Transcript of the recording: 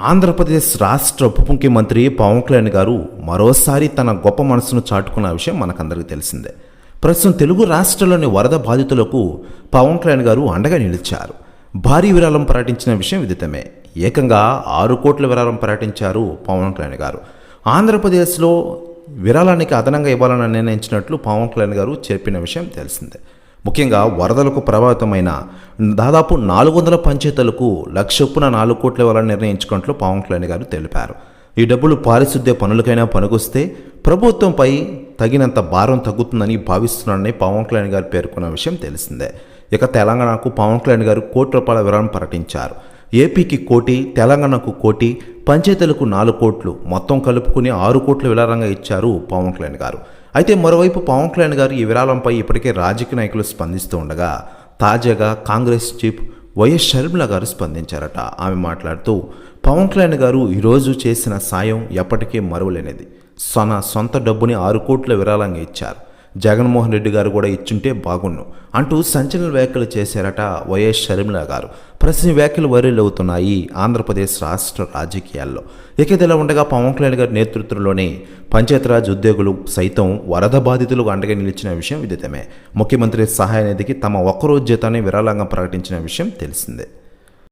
ఆంధ్రప్రదేశ్ రాష్ట్ర ఉప ముఖ్యమంత్రి పవన్ కళ్యాణ్ గారు మరోసారి తన గొప్ప మనసును చాటుకున్న విషయం మనకందరికీ తెలిసిందే. ప్రస్తుతం తెలుగు రాష్ట్రాల్లోని వరద బాధితులకు పవన్ కళ్యాణ్ గారు అండగా నిలిచారు. భారీ విరాళం ప్రకటించిన విషయం విదితమే. ఏకంగా ఆరు కోట్ల విరాళం ప్రకటించారు పవన్ కళ్యాణ్ గారు. ఆంధ్రప్రదేశ్లో విరాళానికి అదనంగా ఇవ్వాలని నిర్ణయించినట్లు పవన్ కళ్యాణ్ గారు చెప్పిన విషయం తెలిసిందే. ముఖ్యంగా వరదలకు ప్రభావితమైన దాదాపు నాలుగు వందల పంచాయతీలకు లక్షొప్పున నాలుగు కోట్ల ఇవ్వాలని నిర్ణయించుకున్నట్లు పవన్ కళ్యాణ్ గారు తెలిపారు. ఈ డబ్బులు పారిశుద్ధ్య పనులకైనా పనికొస్తే ప్రభుత్వంపై తగినంత భారం తగ్గుతుందని భావిస్తున్నానని పవన్ కళ్యాణ్ గారు పేర్కొన్న విషయం తెలిసిందే. ఇక తెలంగాణకు పవన్ కళ్యాణ్ గారు కోటి రూపాయల విరాళం ప్రకటించారు. ఏపీకి కోటి తెలంగాణకు కోటి పంచాయతీలకు నాలుగు కోట్లు మొత్తం కలుపుకుని ఆరు కోట్ల విరాళంగా ఇచ్చారు పవన్ కళ్యాణ్ గారు. అయితే మరోవైపు పవన్ కళ్యాణ్ గారు ఈ విరాళంపై ఇప్పటికే రాజకీయ నాయకులు స్పందిస్తూ ఉండగా తాజాగా కాంగ్రెస్ చీఫ్ వైఎస్ షర్మిల గారు స్పందించారట. ఆమె మాట్లాడుతూ పవన్ కళ్యాణ్ గారు ఈరోజు చేసిన సాయం ఎప్పటికీ మరువలేనిది. సొన సొంత డబ్బుని ఆరు కోట్ల విరాళంగా ఇచ్చారు. జగన్మోహన్ రెడ్డి గారు కూడా ఇచ్చుంటే బాగుండు అంటూ సంచలన వ్యాఖ్యలు చేశారట వైఎస్ షర్మిల గారు. ప్రశ్న వ్యాఖ్యలు వైరల్ అవుతున్నాయి ఆంధ్రప్రదేశ్ రాష్ట్ర రాజకీయాల్లో. ఇక ఇదిలా ఉండగా పవన్ కళ్యాణ్ గారి నేతృత్వంలోనే పంచాయతీరాజ్ ఉద్యోగులు సైతం వరద బాధితులకు అండగా నిలిచిన విషయం విదితమే ముఖ్యమంత్రి సహాయ నిధికి తమ ఒక్కరోజు జీతాన్ని విరాళంగా ప్రకటించిన విషయం తెలిసిందే.